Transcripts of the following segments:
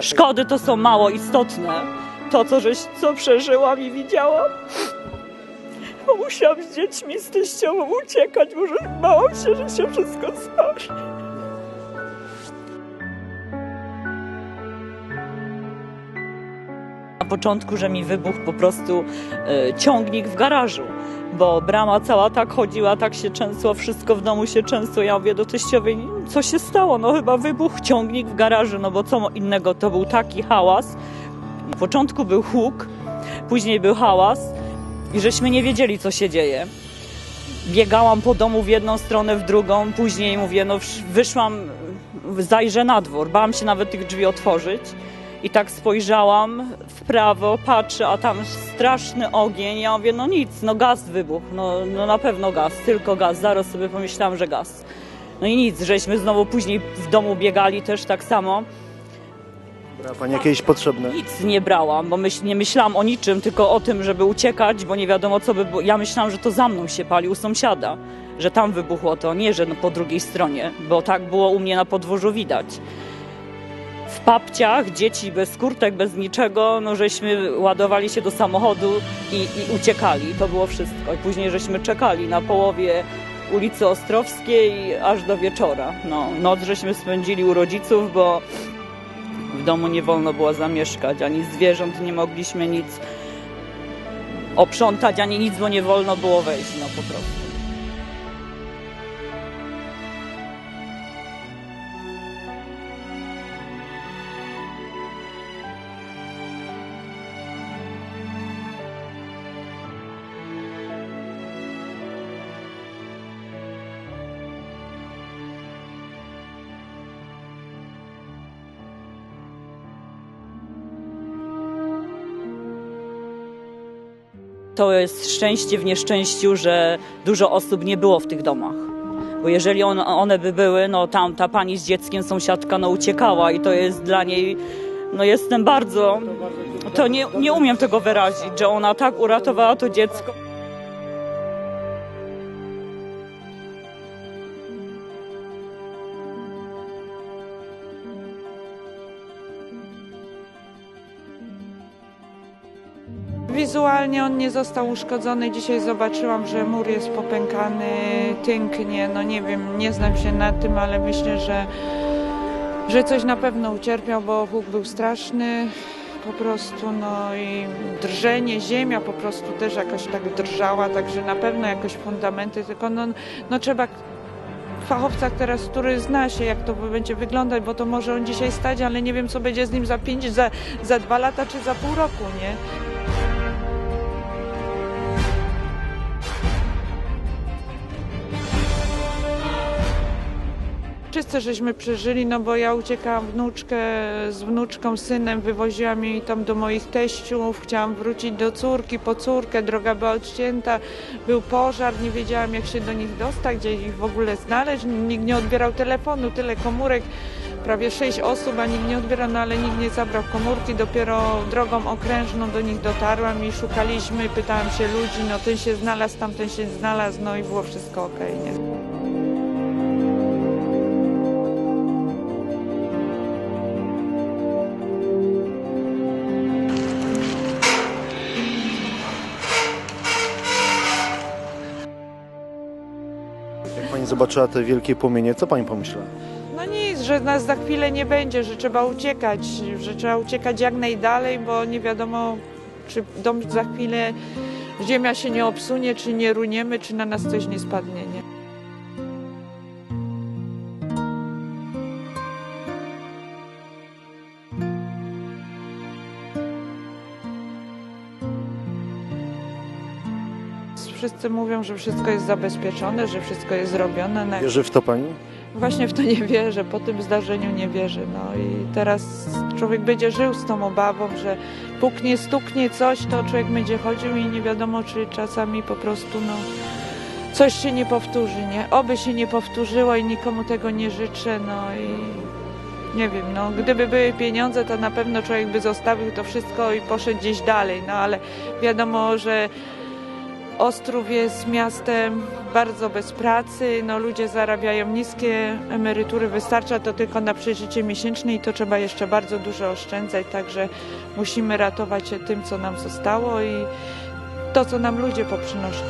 Szkody to są mało istotne. To, co, żeś, co przeżyłam i widziałam. Bo musiałam z dziećmi, z teściową uciekać, bo że bałam się, że się wszystko stanie. Początku, że mi wybuchł po prostu e, ciągnik w garażu, bo brama cała tak chodziła, tak się często, wszystko w domu się często. Ja mówię do teściowej, co się stało? No chyba wybuchł ciągnik w garażu, no bo co innego, to był taki hałas. Na początku był huk, później był hałas i żeśmy nie wiedzieli, co się dzieje. Biegałam po domu w jedną stronę, w drugą, później mówię, no wyszłam, zajrzę na dwór, bałam się nawet tych drzwi otworzyć. I tak spojrzałam w prawo, patrzę, a tam straszny ogień. Ja mówię, no nic, no gaz wybuchł, no, no na pewno gaz, tylko gaz. Zaraz sobie pomyślałam, że gaz. No i nic, żeśmy znowu później w domu biegali też tak samo. Brała Pani jakieś potrzebne? Nic nie brałam, bo myśl, nie myślałam o niczym, tylko o tym, żeby uciekać, bo nie wiadomo co by było. Ja myślałam, że to za mną się pali u sąsiada, że tam wybuchło to, nie że no po drugiej stronie, bo tak było u mnie na podwórzu widać. W papciach, dzieci bez kurtek, bez niczego, no żeśmy ładowali się do samochodu i, i uciekali. To było wszystko. I później żeśmy czekali na połowie ulicy Ostrowskiej aż do wieczora. No, noc żeśmy spędzili u rodziców, bo w domu nie wolno było zamieszkać, ani zwierząt nie mogliśmy nic oprzątać, ani nic, bo nie wolno było wejść, no po prostu. To jest szczęście w nieszczęściu, że dużo osób nie było w tych domach. Bo jeżeli on, one by były, no tam ta pani z dzieckiem, sąsiadka, no uciekała i to jest dla niej, no jestem bardzo, to nie, nie umiem tego wyrazić, że ona tak uratowała to dziecko. Wizualnie on nie został uszkodzony. Dzisiaj zobaczyłam, że mur jest popękany, tęknie. No nie wiem, nie znam się na tym, ale myślę, że, że coś na pewno ucierpiał, bo huk był straszny. Po prostu, no i drżenie, ziemia po prostu też jakoś tak drżała, także na pewno jakoś fundamenty, tylko no, no trzeba fachowca teraz, który zna się, jak to będzie wyglądać, bo to może on dzisiaj stać, ale nie wiem, co będzie z nim za pięć, za, za dwa lata czy za pół roku, nie? Wszyscy żeśmy przeżyli, no bo ja uciekałam wnuczkę z wnuczką, synem, wywoziłam jej tam do moich teściów, chciałam wrócić do córki, po córkę, droga była odcięta, był pożar, nie wiedziałam jak się do nich dostać, gdzie ich w ogóle znaleźć, nikt nie odbierał telefonu, tyle komórek, prawie sześć osób, a nikt nie odbierał, no ale nikt nie zabrał komórki, dopiero drogą okrężną do nich dotarłam i szukaliśmy, pytałam się ludzi, no ten się znalazł, tamten się znalazł, no i było wszystko okej, nie? Zobaczyła te wielkie płomienie, co Pani pomyślała? No nic, że nas za chwilę nie będzie, że trzeba uciekać, że trzeba uciekać jak najdalej, bo nie wiadomo, czy dom za chwilę ziemia się nie obsunie, czy nie runiemy, czy na nas coś nie spadnie, nie? Wszyscy mówią, że wszystko jest zabezpieczone, że wszystko jest zrobione. Wierzy w to Pani? Właśnie w to nie wierzę, po tym zdarzeniu nie wierzę. No i teraz człowiek będzie żył z tą obawą, że puknie, stuknie coś, to człowiek będzie chodził i nie wiadomo, czy czasami po prostu no, coś się nie powtórzy, nie? Oby się nie powtórzyło i nikomu tego nie życzę, no i nie wiem, no gdyby były pieniądze, to na pewno człowiek by zostawił to wszystko i poszedł gdzieś dalej, no ale wiadomo, że Ostrów jest miastem bardzo bez pracy, no ludzie zarabiają niskie emerytury, wystarcza to tylko na przeżycie miesięczne i to trzeba jeszcze bardzo dużo oszczędzać, także musimy ratować się tym, co nam zostało i to, co nam ludzie poprzynoszą.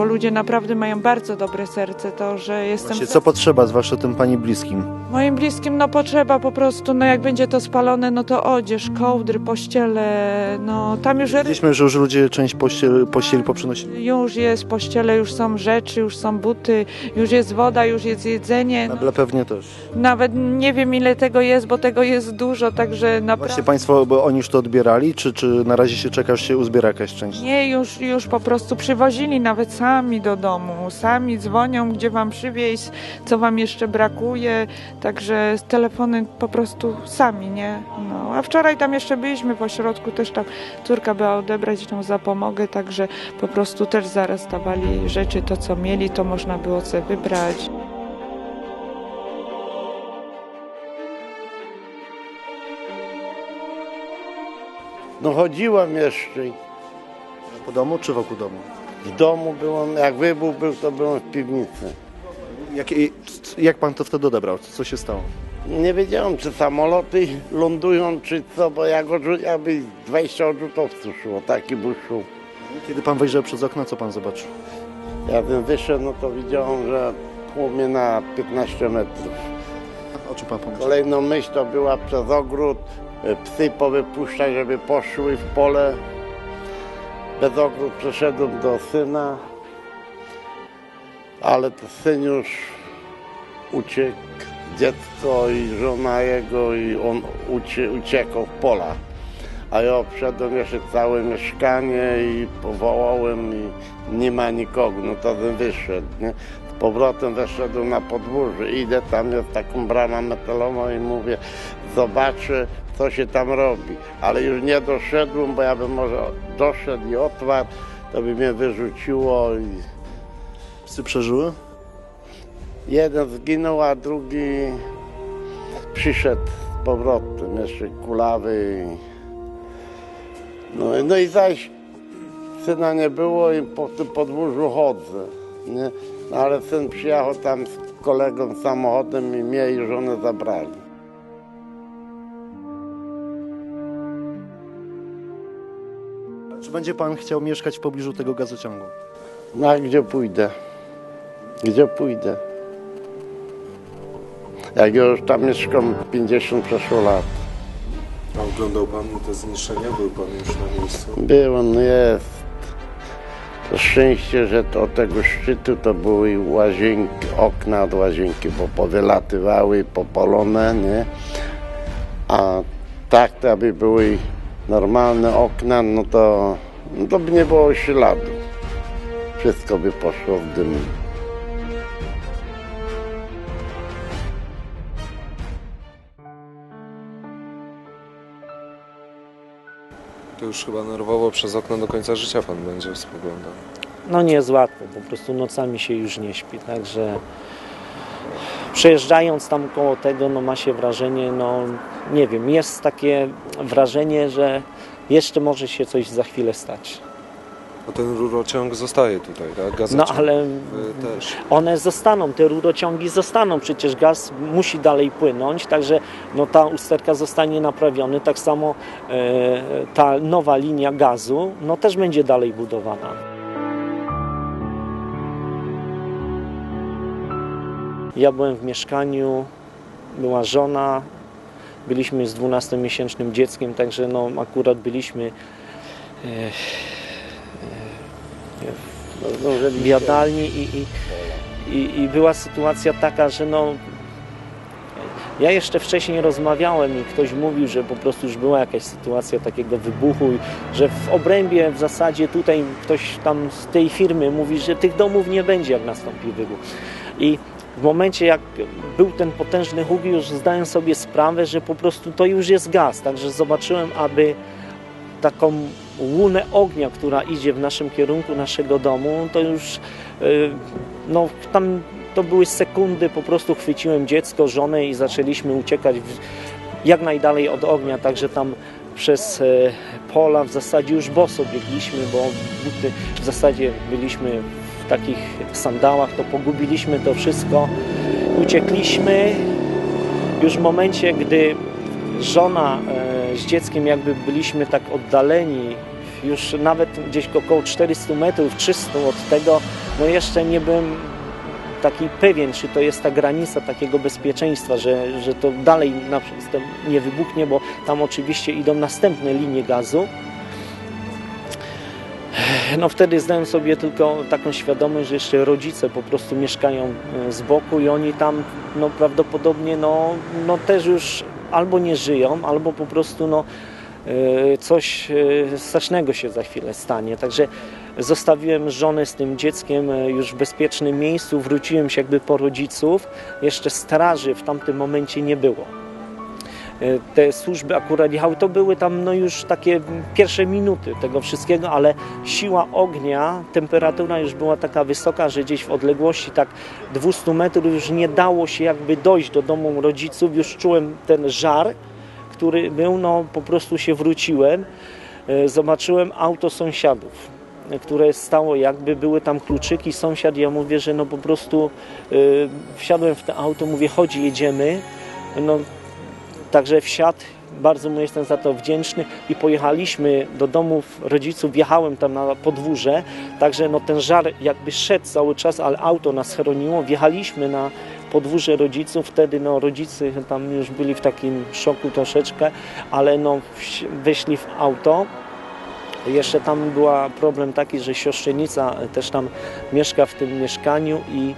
Bo ludzie naprawdę mają bardzo dobre serce, to, że jestem... Właśnie, co potrzeba, zwłaszcza tym pani bliskim? Moim bliskim no potrzeba po prostu, no jak będzie to spalone, no to odzież, kołdry, pościele, no tam już, Widzieliśmy, że już ludzie część pościel, pościeli poprzynosili. już jest pościele, już są rzeczy, już są buty, już jest woda, już jest jedzenie. No, Meble pewnie też. nawet nie wiem ile tego jest, bo tego jest dużo, także Właśnie naprawdę... państwo, bo oni już to odbierali, czy, czy na razie się czeka, aż się uzbiera jakaś część? Nie, już, już po prostu przywozili nawet sami do domu. Sami dzwonią, gdzie wam przywieźć, co wam jeszcze brakuje. Także z telefony po prostu sami, nie? No, a wczoraj tam jeszcze byliśmy po środku, też tam córka była odebrać tą zapomogę, także po prostu też zaraz dawali rzeczy, to co mieli, to można było sobie wybrać. No chodziłem jeszcze. Po domu, czy wokół domu? W domu byłem, jak wybuch był, to byłem w piwnicy. Jak, i- c- jak pan to wtedy odebrał? Co się stało? Nie wiedziałem, czy samoloty lądują, czy co, bo jak odrzu- jakby 20 odrzutowców szło, taki był szum. Kiedy pan wejrzał przez okno, co pan zobaczył? Jak bym wyszedł, no to widziałem, że płomie na 15 metrów. O czym pan pomyślał? Kolejną myśl to była przez ogród, e, psy powypuszczać, żeby poszły w pole. Bez ogród przeszedłem do syna, ale to syn już uciekł, dziecko i żona jego i on ucie, uciekł w pola. A ja obszedłem jeszcze całe mieszkanie i powołałem i nie ma nikogo, no to bym wyszedł, nie? Z powrotem weszedłem na podwórze, idę, tam jest taką bramą metalową i mówię, zobaczę, co się tam robi. Ale już nie doszedłem, bo ja bym może doszedł i otwarł, to by mnie wyrzuciło i Psy przeżyły? jeden zginął, a drugi przyszedł z powrotem, jeszcze kulawy. i- No, i- no i zaś syna nie było i po tym podwórzu chodzę. Nie? No, ale syn przyjechał tam z kolegą samochodem i mnie i żonę zabrali. Czy będzie pan chciał mieszkać w pobliżu tego gazociągu? No a gdzie pójdę? Gdzie pójdę? Jak ja już tam mieszkam 50 przeszło lat. A oglądał Pan te zniszczenia? Był Pan już na miejscu? Byłem, no jest. To szczęście, że to od tego szczytu to były łazienki, okna od łazienki, bo powylatywały, popolone, nie? A tak to aby były normalne okna, no to, no to by nie było śladu. Wszystko by poszło w dym. To już chyba nerwowo przez okno do końca życia Pan będzie spoglądał. no nie jest łatwo, po prostu nocami się już nie śpi, także przejeżdżając tam koło tego, no ma się wrażenie, no nie wiem, jest takie wrażenie, że jeszcze może się coś za chwilę stać. A ten rurociąg zostaje tutaj, tak? No Gazociąg ale y, też. one zostaną, te rurociągi zostaną, przecież gaz musi dalej płynąć, także no, ta usterka zostanie naprawiony, tak samo e, ta nowa linia gazu no, też będzie dalej budowana. Ja byłem w mieszkaniu, była żona, byliśmy z 12-miesięcznym dzieckiem, także no, akurat byliśmy e, No, w jadalni i, i, i, i była sytuacja taka, że no ja jeszcze wcześniej rozmawiałem i ktoś mówił, że po prostu już była jakaś sytuacja takiego wybuchu że w obrębie w zasadzie tutaj ktoś tam z tej firmy mówi, że tych domów nie będzie jak nastąpi wybuch. I w momencie jak był ten potężny huk już zdałem sobie sprawę, że po prostu to już jest gaz, także zobaczyłem, aby taką łunę ognia, która idzie w naszym kierunku naszego domu, to już y, no tam to były sekundy, po prostu chwyciłem dziecko, żonę i zaczęliśmy uciekać w, jak najdalej od ognia, także tam przez e, pola w zasadzie już boso biegliśmy, bo buty w zasadzie byliśmy takich sandałach, to pogubiliśmy to wszystko, uciekliśmy. Już w momencie, gdy żona e, z dzieckiem jakby byliśmy tak oddaleni, już nawet gdzieś około 400 metrów, 300 od tego, no jeszcze nie byłem taki pewien, czy to jest ta granica takiego bezpieczeństwa, że, że to dalej na przykład nie wybuchnie, bo tam oczywiście idą następne linie gazu. No wtedy zdałem sobie tylko taką świadomość, że jeszcze rodzice po prostu mieszkają e, z boku i oni tam no prawdopodobnie no, no też już albo nie żyją, albo po prostu no e, coś e, strasznego się za chwilę stanie. Także zostawiłem żonę z tym dzieckiem już w bezpiecznym miejscu, wróciłem się jakby po rodziców. Jeszcze straży w tamtym momencie nie było. E, Te służby akurat jechały, to były tam no już takie pierwsze minuty tego wszystkiego, ale siła ognia, temperatura już była taka wysoka, że gdzieś w odległości tak 200 metrów już nie dało się jakby dojść do domu rodziców, już czułem ten żar, który był, no po prostu się wróciłem, E, zobaczyłem auto sąsiadów, e, które stało jakby, były tam kluczyki, sąsiad, ja mówię, że no po prostu e, wsiadłem w to auto, mówię, chodź, jedziemy, no Także wsiadł, bardzo mu jestem za to wdzięczny. I pojechaliśmy do domów rodziców, wjechałem tam na podwórze, także no ten żar jakby szedł cały czas, ale auto nas chroniło, wjechaliśmy na podwórze rodziców, wtedy no rodzice tam już byli w takim szoku troszeczkę, ale no weszli w auto. Jeszcze tam była problem taki, że siostrzenica też tam mieszka w tym mieszkaniu i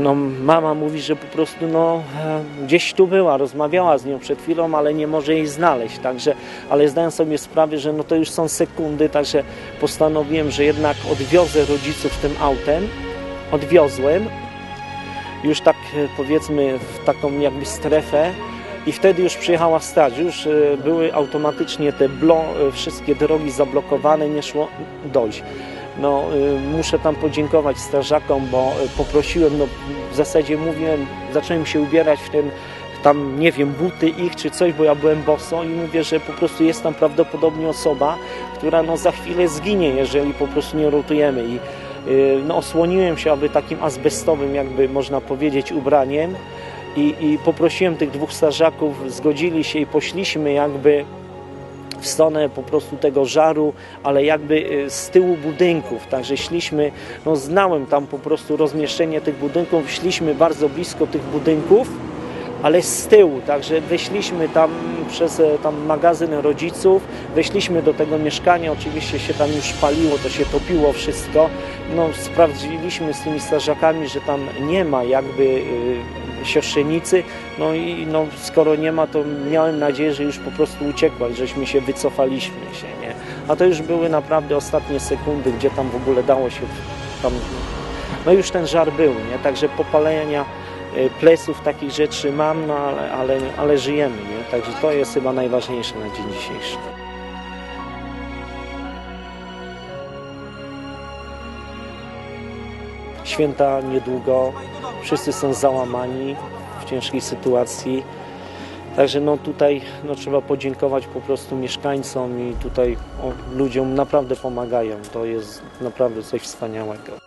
no, mama mówi, że po prostu no, e, gdzieś tu była, rozmawiała z nią przed chwilą, ale nie może jej znaleźć. Także, ale zdaję sobie sprawę, że no, to już są sekundy, także postanowiłem, że jednak odwiozę rodziców tym autem. Odwiozłem już tak e, powiedzmy w taką jakby strefę i wtedy już przyjechała straż. Już e, były automatycznie te wszystkie drogi zablokowane, nie szło dojść. No, y, muszę tam podziękować strażakom, bo y, poprosiłem, no w zasadzie mówiłem, zacząłem się ubierać w ten tam, nie wiem, buty ich czy coś, bo ja byłem boso i mówię, że po prostu jest tam prawdopodobnie osoba, która no za chwilę zginie, jeżeli po prostu nie rotujemy. I y, no osłoniłem się aby takim azbestowym, jakby można powiedzieć, ubraniem. I, i poprosiłem tych dwóch strażaków, zgodzili się i poszliśmy jakby w stronę po prostu tego żaru, ale jakby y, z tyłu budynków. Także szliśmy, no znałem tam po prostu rozmieszczenie tych budynków, szliśmy bardzo blisko tych budynków, ale z tyłu, także weszliśmy tam przez e, tam magazyn rodziców, weszliśmy do tego mieszkania, oczywiście się tam już paliło, to się topiło wszystko. No, sprawdziliśmy z tymi strażakami, że tam nie ma jakby y, siostrzenicy, no i no, skoro nie ma, to miałem nadzieję, że już po prostu uciekła, żeśmy się wycofaliśmy się, nie? A to już były naprawdę ostatnie sekundy, gdzie tam w ogóle dało się tam, no już ten żar był, nie? Także popalenia y, pleców, takich rzeczy mam, no ale, ale, ale żyjemy, nie? Także to jest chyba najważniejsze na dzień dzisiejszy. Święta niedługo, wszyscy są załamani w ciężkiej sytuacji. Także no tutaj no, trzeba podziękować po prostu mieszkańcom i tutaj o, ludziom naprawdę pomagają. To jest naprawdę coś wspaniałego.